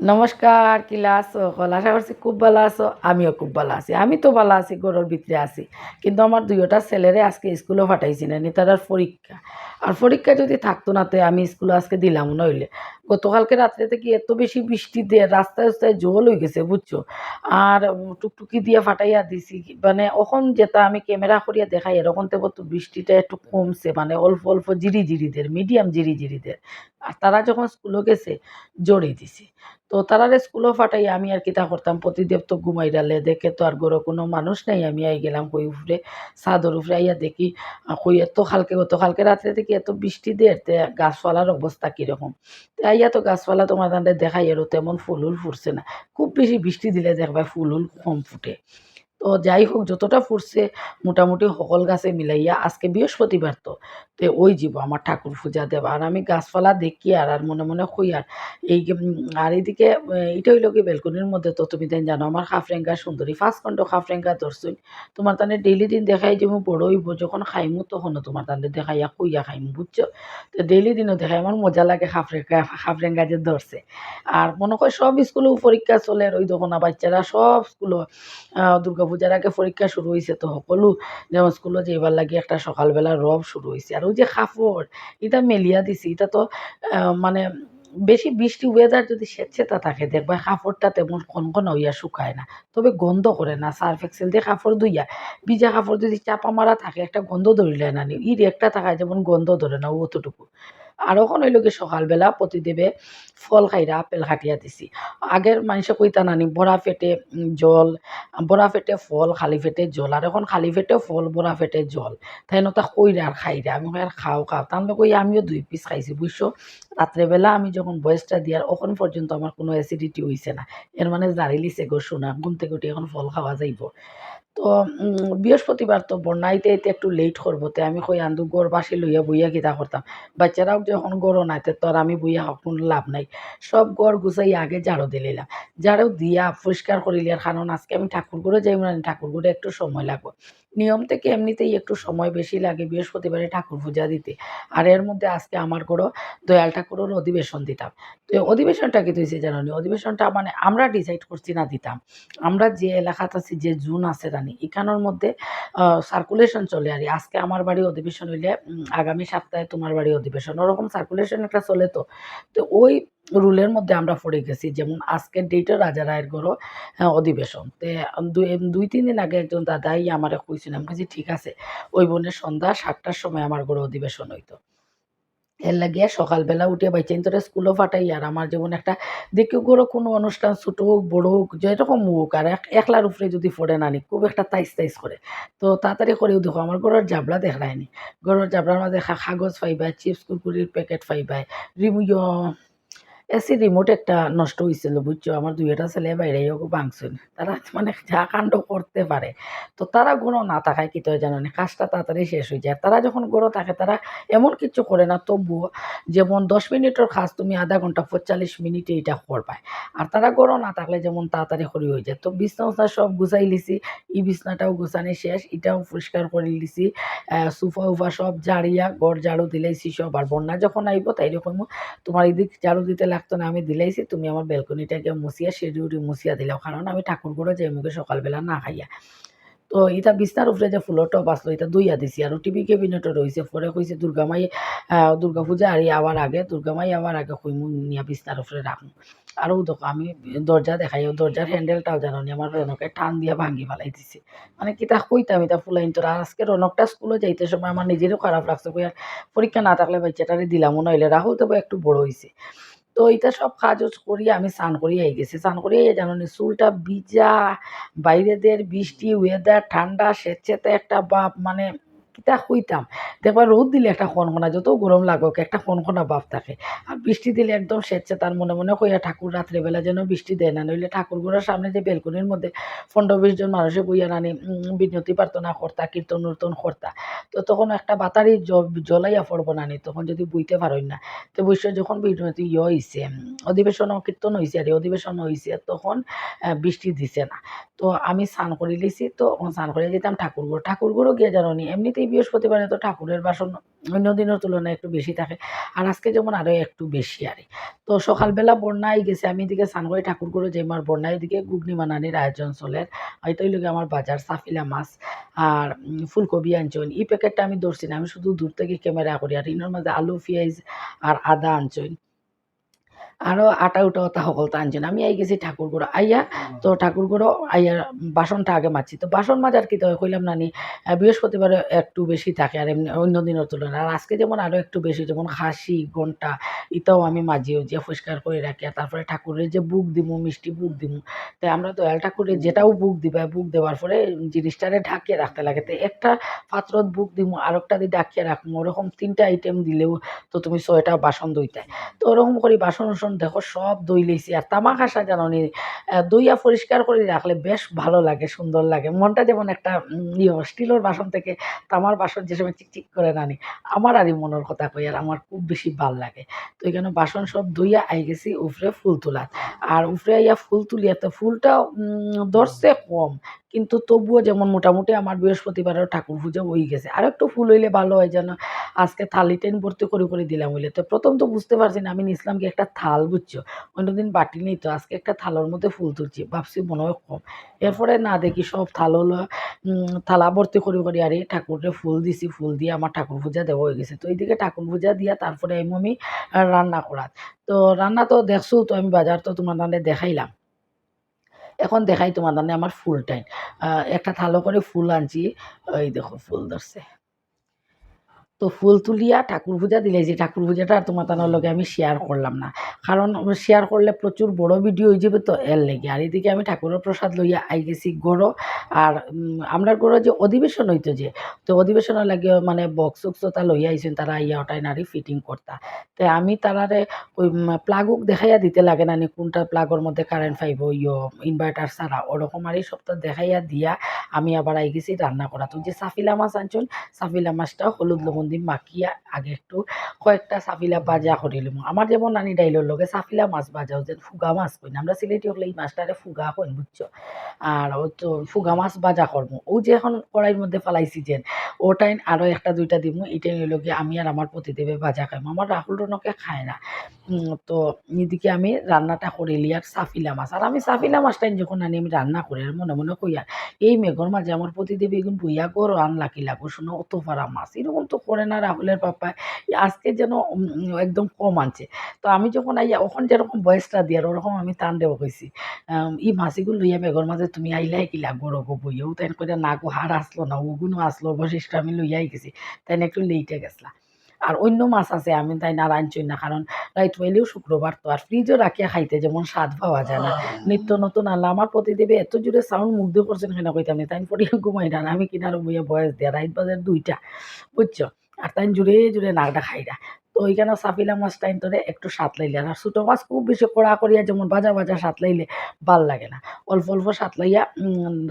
নমস্কার কিলা আছো? কল আশা করছি খুব ভালো আছো। আমিও খুব ভালো আছি। আমি তো ভালো আছি ঘরের ভিতরে আছি। কিন্তু আমার দুইটা ছেলেরে আজকে স্কুলে পাঠাইছি না নি তার পরীক্ষা। আর পরীক্ষা যদি থাকতো না, তো আমি স্কুলে আজকে দিলাম নইলে। গতকালকে রাত্রে থেকে এত বেশি বৃষ্টি দিয়ে রাস্তায় রাস্তায় জল হয়ে গেছে, বুঝছ? আর টুকটুকি দিয়ে ফাটাইয়া দিছি মানে এখন যেটা আমি ক্যামেরা করিয়া দেখাই, এরকম তো তো বৃষ্টিটা একটু কমছে মানে অল্প অল্প জিরি জিরিদের মিডিয়াম জিরি জিরিদের আর তারা যখন স্কুলে গেছে জড়িয়ে দিছি। তো তারারে স্কুলও ফাটাই আমি আর কি তা করতাম। প্রতিদেব তো ঘুমাই ডালে, দেখে তো আর গরো কোনো মানুষ নেই। আমি আই গেলাম কই উফরে সাদর উফরে আইয়া দেখি কই এত খালকে, গত খালকে রাত্রে দেখি এত বৃষ্টি দিয়ে তে গাছপালার অবস্থা কীরকম। তো আইয়া তো গাছপালা তোমার দেখাই এরও তেমন ফুল ফুটছে না। খুব বেশি বৃষ্টি দিলে দেখবা ফুল কম ফুটে। তো যাই হোক, যতটা ফুটছে মোটামুটি সকল গাছে মিলাইয়া আজকে বৃহস্পতিবার তো। তে ওই জীব আমার ঠাকুর পূজা দেব। আর আমি গাছপালা দেখি আর আর মনে মনে কই আর, এই আর এইদিকে এটা হইল কি বেলকনির মধ্যে তো তুমি দেন জানো, আমার খাফরেঙ্গা সুন্দরী ফার্স্ট খণ্ড খাফরেঙ্গা ধরছুন। তোমার তানে ডেইলি দিন দেখাই যে বড় হইব, যখন খাইমু তখনও তোমার তানে দেখাইয়া, কইয়া খাইমু, বুঝছ? তো ডেইলি দিনও দেখাই, আমার মজা লাগে খাফরেঙ্গা খাফরেঙ্গা যে ধরছে। আর মনে হয় সব স্কুলেও পরীক্ষা চলে ওই দোকানা বাচ্চারা সব স্কুলে দুর্গা পূজার আগে পরীক্ষা শুরু হয়েছে তো সকলো যেমন স্কুলে যাইবার লাগে একটা সকালবেলা রব শুরু হয়েছে আর ওই যে কাপড় এটা মেলিয়া দিছি এটা তো মানে বেশি বৃষ্টি ওয়েদার যদি স্বেচ্ছেতা থাকে, দেখবা কাপড়টা তেমন কনকন হইয়া শুকায় না। তবে গন্ধ করে না সার্ফ এক্সেল দিয়ে কাপড় ধুইয়া ভিজা কাপড় যদি চাপা মারা থাকে, একটা গন্ধ ধরিলে না নি ইর একটা থাকায় যেমন গন্ধ ধরে না অতটুকু আর হইল কি সকালবেলা প্রতিদেবে ফল খাইরা আপেল কাটিয়া দিছি। আগের মানুষে কইতা নানি বড়া উম, জল বড়া পেটে ফল খালি পেটে জল আর এখন খালি পেটে ফল বড়া পেটে জল। তাই নতা কইরা আর খাইরা আমি আর খাও খাও। তাহলে কই আমিও দুই পিস খাইছি বুঝছ? রাত্রেবেলা আমি যখন বয়সটা দিয়ার ওখন পর্যন্ত আমার কোনো অ্যাসিডিটি হইছে না। এর মানে জারি লিছে গো শোনা ঘুম থেকে উঠে এখন ফল খাওয়া যাইব। তো বৃহস্পতিবার তো বন্যাইতে একটু লেট করব। তে আমি কই আন্দু গড় বাসি লইয়া বইয়া কিতা করতাম। বাচ্চারাও যখন গড় নাইতে তোর আমি বইয়া কোনো লাভ নাই। সব গড় গুছাই আগে ঝাড়ু দিলাম ঝাড়ু দিয়া পরিষ্কার করিলে কারণ আজকে আমি ঠাকুর ঘরে যাই মানে ঠাকুর ঘরে একটু সময় লাগবে। নিয়ম থেকে এমনিতেই একটু সময় বেশি লাগে বৃহস্পতিবারে ঠাকুর পূজা দিতে। আর এর মধ্যে আজকে আমার ঘরও দয়াল ঠাকুরের অধিবেশন দিতাম। তো অধিবেশনটা কি তুইছে জানো নি? অধিবেশনটা মানে আমরা ডিসাইড করছি না দিতাম। আমরা যে এলাকাতে আছি, যে জুন আছে রানি এখানোর মধ্যে সার্কুলেশন চলে আর আজকে আমার বাড়ি অধিবেশন হইলে আগামী সপ্তাহে তোমার বাড়ি অধিবেশন। ওরকম সার্কুলেশন একটা চলে তো। তো ওই রুলের মধ্যে আমরা পড়ে গেছি, যেমন আজকের ডেটে রাজা রায়ের গড় অধিবেশন। তে দুই তিন দিন আগে একজন দাদাই আমার কইছিল, আমি বলছি ঠিক আছে, ওই বোনের সন্ধ্যা সাতটার সময় আমার গড়ে অধিবেশন হইতো। এর লাগিয়া সকালবেলা উঠে বাইচেন তোরা স্কুলও ফাটাই আর আমার যেমন একটা দেখি করে কোনো অনুষ্ঠান ছোটো হোক, বড়ো হোক, যেরকম হোক, আর এক, একলার উপরে যদি পড়ে না নি খুব একটা তাইস তাইস করে। তো তাড়াতাড়ি করেও দেখো, আমার ঘরের জাবলা দেখায়নি ঘরের জাবলার মাঝে কাগজ পাইবাই চিপস কুরকুরির প্যাকেট পাইবাই রিমুইয় এসি রিমোট একটা নষ্ট হয়েছিল বুঝছ? আমার দুই একটা ছেলে বাইরে ভাঙছেন তারা মানে যা কাণ্ড করতে পারে। তো তারা গড়ো না থাকায় কি তো জানো না? কাজটা তাড়াতাড়ি শেষ হয়ে যায়। তারা যখন গড়ো থাকে, তারা এমন কিছু করে না, তবুও যেমন দশ মিনিটের কাজ তুমি আধা ঘণ্টা পঁয়তাল্লিশ মিনিটে এটা করবাই। আর তারা গড়ো না থাকলে যেমন তাড়াতাড়ি করে হয়ে যায়। তো বিছনা উছনা সব গুছাই লিছি। ই বিছনাটাও গুছানি শেষ এটাও পরিষ্কার করে লিছি। সুফা উফা সব ঝাড়িয়া গড় ঝাড়ু দিলাইছি সব। আর বন্যা যখন আইব তাই রকম তোমার এদিক ঝাড়ু দিতে লাগতো না, আমি দিলাইছি, তুমি আমার ব্যালকনিটাকে মুছিয়া, সিঁড়ি উড়ি মুছিয়া দিলাও, কারণ আমি ঠাকুর করে যাই মুখে সকালবেলা না খাইয়া। তো এটা বিছনার উপরে যে ফুলের টপ আসলো এটা দুইয়া দিছি আর টিভি কেবিনেটও রয়েছে পরে কইছে দুর্গামাই দুর্গা পূজা আর আবার আগে দুর্গামাই আবার আগে কইমু নিয়া বিছনার উপরে রাখুন আরও দেখো আমি দরজা দেখাই দরজার হ্যান্ডেলটাও জানো আমার রনকে টান দিয়া ভাঙি ফেলাই দিছে। মানে কিতা কইতাম এটা ফুলাইন তোর আজকে রনকটা স্কুলে যাইতে সময় আমার নিজেরও খারাপ লাগছে কই পরীক্ষা না থাকলে বাচ্চাটারে দিলাম নইলে রাহুল তবে একটু বড় হয়েছে তো এইটা সব কাজ করি আমি স্নান করিয়াই গেছি। স্নান করিয়াই জানো নি চুলটা ভিজা, বাইরেদের বৃষ্টি ওয়েদার ঠান্ডা, স্বেচ্ছেতে একটা বাপ মানে কিতা হইতাম দেখবার রোদ দিলে একটা খনখনা যত গরম লাগুক, একটা খনখনা ভাব থাকে। আর বৃষ্টি দিলে একদম স্বেচ্ছে তার মনে মনে কইয়া ঠাকুর রাত্রেবেলা যেন বৃষ্টি দেয় না নইলে ঠাকুরগুলোর সামনে যে বেলকনির মধ্যে পনেরো বিশ জন মানুষে বইয়া নানি বিনতি প্রার্থনা কর্তা কীর্তন উর্তন কর্তা তো তখন একটা বাতারি জ- জ্বলাইয়া পড়ব নানি তখন যদি বুঝতে পারেন না, তো বৈশ্য যখন বিনতি ইয়ে হয়েছে অধিবেশন কীর্তন হয়েছে আর অধিবেশন হয়েছে তখন বৃষ্টি দিছে না। তো আমি স্নান করে লিছি, তো স্নান করে যেতাম ঠাকুরগুলো ঠাকুরগুলো গিয়ে জানো এমনিতেই বৃহস্পতিবারে তো ঠাকুরের বাসন অন্য দিনের তুলনায় একটু বেশি থাকে। আর আজকে যেমন আরও একটু বেশি আর। তো সকালবেলা বন্যায় গেছে, আমি এদিকে স্নান করে ঠাকুর করে যে আমার বন্যায় এদিকে গুগনি মানানির আয়োজন চলে। হয়তো লোকে আমার বাজার সাফিলা মাছ আর ফুলকপি আনছেন এই প্যাকেটটা আমি ধরছি না, আমি শুধু দূর থেকে ক্যামেরা করি, আর ইনোর মাঝে আলু, পেঁয়াজ আর আদা আনছেন আরও আটা উটা ওটা সকলটা আনছেন আমি আই গেছি ঠাকুরগুড়ো। আইয়া তো ঠাকুরগুড়ো আইয়া বাসনটা আগে মারছি তো বাসন মাজার কি তো কইলাম নানি বৃহস্পতিবার একটু বেশি থাকে আর এমনি অন্য দিনের তুলনায়। আর আজকে যেমন আরও একটু বেশি যেমন খাসি ঘণ্টা এটাও আমি মাজিও যে পরিষ্কার করে রাখি। আর তারপরে ঠাকুরের যে বুক দিমু মিষ্টি বুক দিমু তো আমরা দয়াল ঠাকুরের যেটাও বুক দিবা বুক দেওয়ার পরে জিনিসটারে ঢাকিয়ে রাখতে লাগে। তো একটা পাত্রত বুক দিমু আর একটা দিয়ে ডাকিয়ে রাখব ওরকম তিনটা আইটেম দিলেও তো তুমি ছয়টা বাসন দইতে তো ওরকম করি বাসন উসন দেখো সব দই লইছি আর তামাক আসা জানো নি দইয়া পরিষ্কার করে রাখলে বেশ ভালো লাগে, সুন্দর লাগে। মনটা যেমন একটা ইয়ে স্টিলের বাসন থেকে তামার বাসন যে সময় চিকচিক করে নানি আমার আরই মনের কথা কই, আর আমার খুব বেশি ভালো লাগে। তো এখানে বাসন সব দইয়া আই গেছি উফরে ফুল তোলা আর উফরে আইয়া ফুল তুলিয়া তো ফুলটা ধরছে কম। কিন্তু তবুও যেমন মোটামুটি আমার বৃহস্পতিবারের ঠাকুর পুজো হয়ে গেছে। আর একটু ফুল হইলে ভালো হয় যেন আজকে থালি টেন ভর্তি করে করে দিলাম হইলে। তো প্রথম তো বুঝতে পারছি না, আমি নিছিলাম কি একটা থাল, বুঝছ? অন্যদিন বাটি নেই তো, আজকে একটা থালার মধ্যে ফুল তুলছি, ভাবছি মনে হয় কম। এরপরে না দেখি সব থাল হলো থালা ভর্তি করে করে আরে ঠাকুরের ফুল দিছি, ফুল দিয়ে আমার ঠাকুর পূজা দেওয়া হয়ে গেছে। তো এইদিকে ঠাকুর পূজা দিয়া তারপরে আমি রান্না করাত। তো রান্না তো দেখছ, তো আমি বাজার তো তোমার দানে দেখাইলাম। এখন দেখাই তোমার দানে আমার ফুল টাইম। একটা থালো করে ফুল আনছি। ওই দেখো, ফুল ধরছে। তো ফুল তুলিয়া ঠাকুর পূজা দিলে, যে ঠাকুর পূজাটা তোমার তানোর লগে আমি শেয়ার করলাম না। কারণ শেয়ার করলে প্রচুর বড় ভিডিও হয়ে যাবে তো এর লেগে। আর এদিকে আমি ঠাকুরের প্রসাদ লইয়া আই গেছি গড়ো আর আমরার গড়ো যে অধিবেশন হইতো যে, তো অধিবেশনের লাগে মানে বক্স উক্স তা লইয়া আইছেন, তারা আইয়া ওটাই নারী ফিটিং করতা। তো আমি তারারে ওই প্লাগুক দেখাইয়া দিতে লাগে না কোনটা প্লাগের মধ্যে কারেন্ট পাইব ইয়ো ইনভার্টার ছাড়া। ওরকম আর এই সপ্তাহ দেখাইয়া দিয়া আমি আবার আই গেছি রান্না করা। তো যে সাফিলা মাছ আনছেন, সাফিলা মাছটা হলুদ লবণ দিয়ে মাখিয়া আগে একটু কয়েকটা সাফিলা ভাজা করিলাম আমার যেমন নানি ডাইলের লগে সাফিলা মাছ ভাজাও যে ফুগা মাছ কই আমরা সিলেটি হলে এই মাছটারে ফুগা কইন, বুঝছ? আর ও তো ফুগা মাছ ভাজা করব ও যে এখন কড়াইয়ের মধ্যে ফালাইছি যে ওটাই আরও একটা দুইটা দিমু। এটাই হইল গিয়ে আমি আর আমার প্রতিদেবে ভাজা খাইম। আমার রাহুল রনকে খায় না। তো এদিকে আমি রান্নাটা করে করিলি আর সাফিলা মাছ। আর আমি সাফিলা মাছটাই যখন আনি আমি রান্না করি আর মনে মনে কই আর এই মেঘর মাঝে আমার প্রতিদেবী এখন বইয়া গর আন লাকি লাগো শোনো অত পারা মাছ। এরকম তো করে না রাহুলের পাপায় আজকে যেন একদম কম আনছে। তো আমি যখন আইয়া ওখান যেরকম বয়সটা দিয়ার ওরকম আমি টান দেবো কইছি। ই মাছিগুলো লইয়া মেঘর মাঝে তুমি আইলাই কি লাগো রগো বইয়াও তাই করে না গো হার আসলো না ওগুলো আসলো অবশিষ্ট আমি লইয়াই গেছি তাই একটু লেটে গেছলা। আর অন্য মাছ আছে আমি তাই না রাঁধছই না কারণ রাইট হইলেও শুক্রবার তো আর ফ্রিজও রাখিয়া খাইতে যেমন স্বাদ পাওয়া যায় না। নিত্য নতুন আল্লাহ আমার প্রতিদেবী এত জোরে সাউন্ড মুগ্ধ করছেন কেন কইতাম না? তাই পরে ঘুমাই না আমি কিনার বইয়া বয়স দেয়া রাইত বাজার দুইটা বুঝছ? আর তাই জুড়ে জুড়ে নাকটা খাইরা তো ওইখানে সাফিলা মাছ টাইম তোরে একটু সাত লাইলে। আর ছোটো মাছ খুব বেশি কড়া করিয়া যেমন বাজা বাজা সাত লাইলে ভালো লাগে না। অল্প অল্প সাত লাইয়া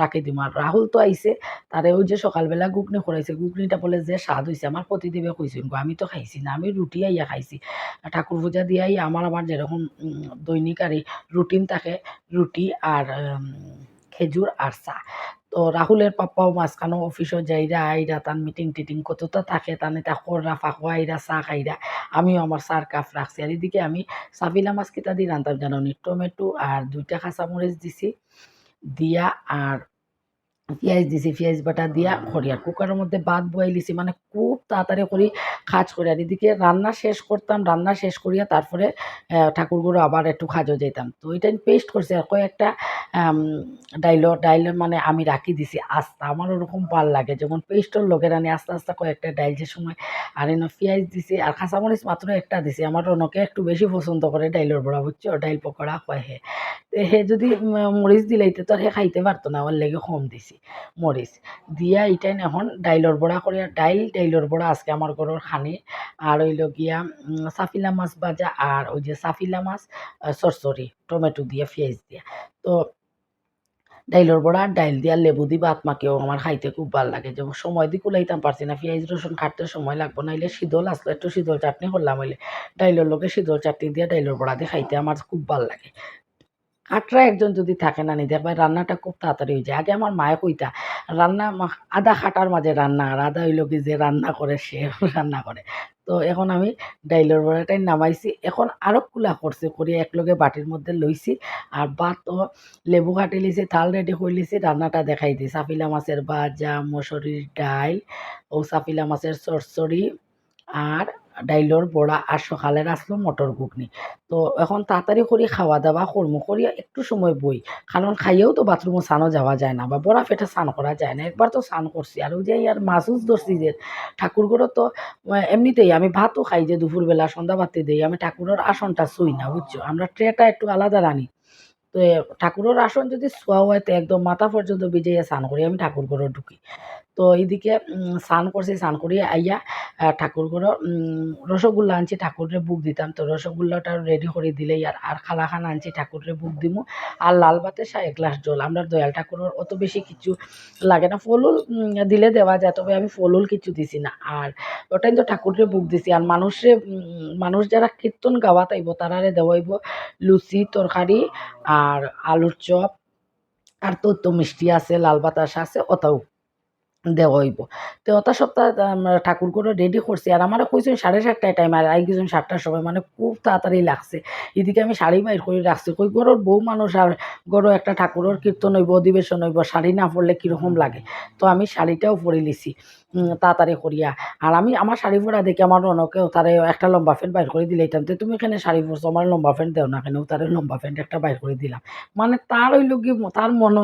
রাখি দিম। আর রাহুল তো আইছে, তারে ওই যে সকালবেলা গুগনি খরাইছে গুগনিটা বলে যে স্বাদ হয়েছে আমার প্রতিদেবে কইছিল গো আমি তো খাইছি না, আমি রুটি আইয়া খাইছি। ঠাকুর পূজা দিয়াই আমার আমার যেরকম দৈনিক আর রুটিন থাকে, রুটি আর খেজুর আর চা তো রাহুলের পাপ্পাও মাঝখানো অফিসও যাইরা, আইরা, তান মিটিং টিটিং কতটা থাকে, তানে তা খোররা ফাঁকো আইরা চা খাইরা। আমিও আমার চার কাপ রাখছি আর এদিকে আমি সাবিলা মাছ কিতা দিয়ে রান্তাম জানো নি টমেটো আর দুইটা কাঁচামরিচ দিছি, দিয়া আর পেঁয়াজ দিছি, পেঁয়াজ বাটা দিয়া করি কুকারের মধ্যে ভাত বয়াই লিছি মানে খুব তাড়াতাড়ি করি কাজ করি। আর এদিকে রান্না শেষ করতাম, রান্না শেষ করিয়া তারপরে ঠাকুরগুলো আবার একটু খাজো যেতাম তো ওইটা পেস্ট করছি আর কয়েকটা ডাইল ডাইল মানে আমি রাখি দিছি, আস্তা। আমার ওরকম ভালো লাগে যখন পেস্টর লোকের আনি আস্তে আস্তে কয়েকটা ডাইল যে সময় আর এনে পেঁয়াজ দিছি আর কাঁচামরিচ মাত্র একটা দিছি, আমার অনেকে একটু বেশি পছন্দ করে ডাইলের বড়া, বুঝছ? ডাইল পকোড়া কয় হে। হে যদি মরিচ দিলাইতে তো আর হে খাইতে পারতো না, আমার লেগে কম দিছি। মরিচ দিয়া ইটাই এখন ডাইলর বড়া করিয়া ডাইল ডাইলর বড়া আজকে আমার ঘরের খানি। আর হইল গিয়া সাফিলা মাছ ভাজা আর ওই যে সাফিলা মাছ সরসরি টমেটো দিয়ে, পেঁয়াজ দিয়া। তো ডাইলর বড়া ডাইল দিয়া, লেবু দি ভাত মাকেও আমার খাইতে খুব ভালো লাগে। যেমন সময় দি কুলাইতাম পারছি না, পেঁয়াজ রসুন কাটতে সময় লাগবো, নাইলে শীতল আসলো একটু শীতল চাটনি করলাম হইলে। ডাইলের লোকে শীতল চাটনি দিয়ে ডাইলর বড়া দিয়ে খাইতে আমার খুব ভালো লাগে। কাটরা একজন যদি থাকে না নি দেখবে রান্নাটা খুব তাড়াতাড়ি হয়ে যায়। আগে আমার মায়ে কইতা, রান্না আধা খাটার মাঝে রান্না, আর আধা হইল কি যে রান্না করে, সে রান্না করে। তো এখন আমি ডাইলের বড়াটাই নামাইছি। এখন আরও কুলা করছে করি একলগে বাটির মধ্যে লইছি, আর ভাতও লেবু কাটি লিছি থাল রেডি করে লিছি রান্নাটা দেখাই দিই। সাফিলা মাছের ভাজা, মসুরির ডাইল ও সাফিলা মাছের চরচড়ি, আর ডাইলর বড়া আর সকালের আসলো মটর ঘুগনি। তো এখন তাড়াতাড়ি করি খাওয়া দাওয়া করমু করিয়া একটু সময় বই কারণ খাইয়েও তো বাথরুমে স্নানও যাওয়া যায় না বা বড়া ফেটে স্নান করা যায় না একবার তো স্নান করছি আর ওই যে আর মাছুস ধরছি যে ঠাকুরঘরও তো এমনিতেই আমি ভাতও খাই যে দুপুরবেলা সন্ধ্যা বাতি দিই, আমি ঠাকুরের আসনটা শুই না বুঝছ আমরা ট্রেটা একটু আলাদা রানি তো ঠাকুরের আসন যদি শোয়া হয় তো একদম মাথা পর্যন্ত বিজয়ে স্নান করি আমি ঠাকুর ঘরে ঢুকি। তো এইদিকে স্নান করছি, স্নান করিয়ে আইয়া ঠাকুর রসগোল্লা আনছি ঠাকুরের বুক দিতাম। তো রসগোল্লাটা রেডি করে দিলেই আর আর খালাখান আনছি ঠাকুরের বুক দিমু। আর লাল ভাতে সাই এক গ্লাস জল। আমরা দয়াল ঠাকুরের অত বেশি কিছু লাগে না। ফলুল দিলে দেওয়া যায়, তবে আমি ফলুল কিছু দিছি না। আর ওটাই তো ঠাকুরের বুক দিছি। আর মানুষে মানুষ যারা কীর্তন গাওয়া তাইব তারারে দেওয়াইব লুচি, তরকারি আর আলুর চপ। আর তো তো মিষ্টি আছে, লাল বাতাস আছে ওটাও। দেওয়া হইব তো অত সপ্তাহ ঠাকুর করে রেডি করছি। আর আমার কইছেন সাড়ে সাতটায় টাইম আর আই গেছেন সাতটার সময়। মানে খুব তাড়াতাড়ি লাগছে। এদিকে আমি শাড়ি বাইর করে রাখছি। কই ঘর বউ মানুষ আর গরো একটা ঠাকুরের কীর্তন হইব অধিবেশন হইব শাড়ি না পরলে কীরকম লাগে? তো আমি শাড়িটাও পরে উম, তাড়াতাড়ি করিয়া। আর আমি আমার শাড়ি পরা দেখে আমার রনকেও তারে একটা লম্বা প্যান্ট বাইর করে দিলাইতাম তো তুমি এখানে শাড়ি পরছো, আমার লম্বা প্যান্ট দেও না কেন? তারে লম্বা প্যান্ট একটা বাইর করে দিলাম। মানে তার হইল কি তার মনে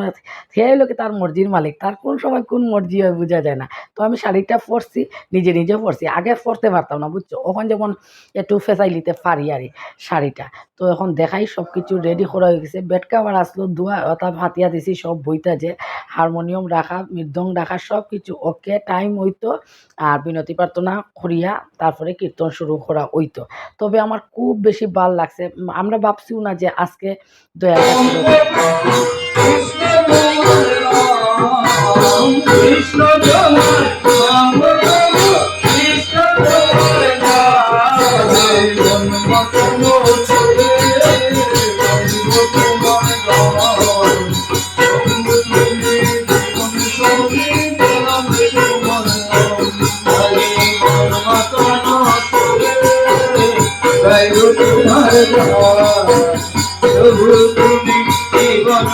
সে হইল কি তার মর্জির মালিক। তার কোন সময় কোন মর্জি হয় বোঝা যায় না। তো আমি শাড়িটা পরছি, নিজে নিজে পরছি। আগে পরতে পারতাম না, বুঝছ? ওখান যেমন একটু ফেসাই নিতে পারি আর শাড়িটা। তো এখন দেখাই সব কিছু রেডি করা হয়ে গেছে। বেড কাভার আসলো, ধোয়া অর্থাৎ হাতিয়া দিছি, সব বইটা যে হারমোনিয়াম রাখা মৃদং রাখা সব কিছু ওকে টাইম হইতো আর বিনতি প্রার্থনা করিয়া তারপরে কীর্তন শুরু করা হইতো। তবে আমার খুব বেশি ভালো লাগছে। আমরা ভাবছিও না যে আজকে দয়া তোমার প্রভু তুমি জীবন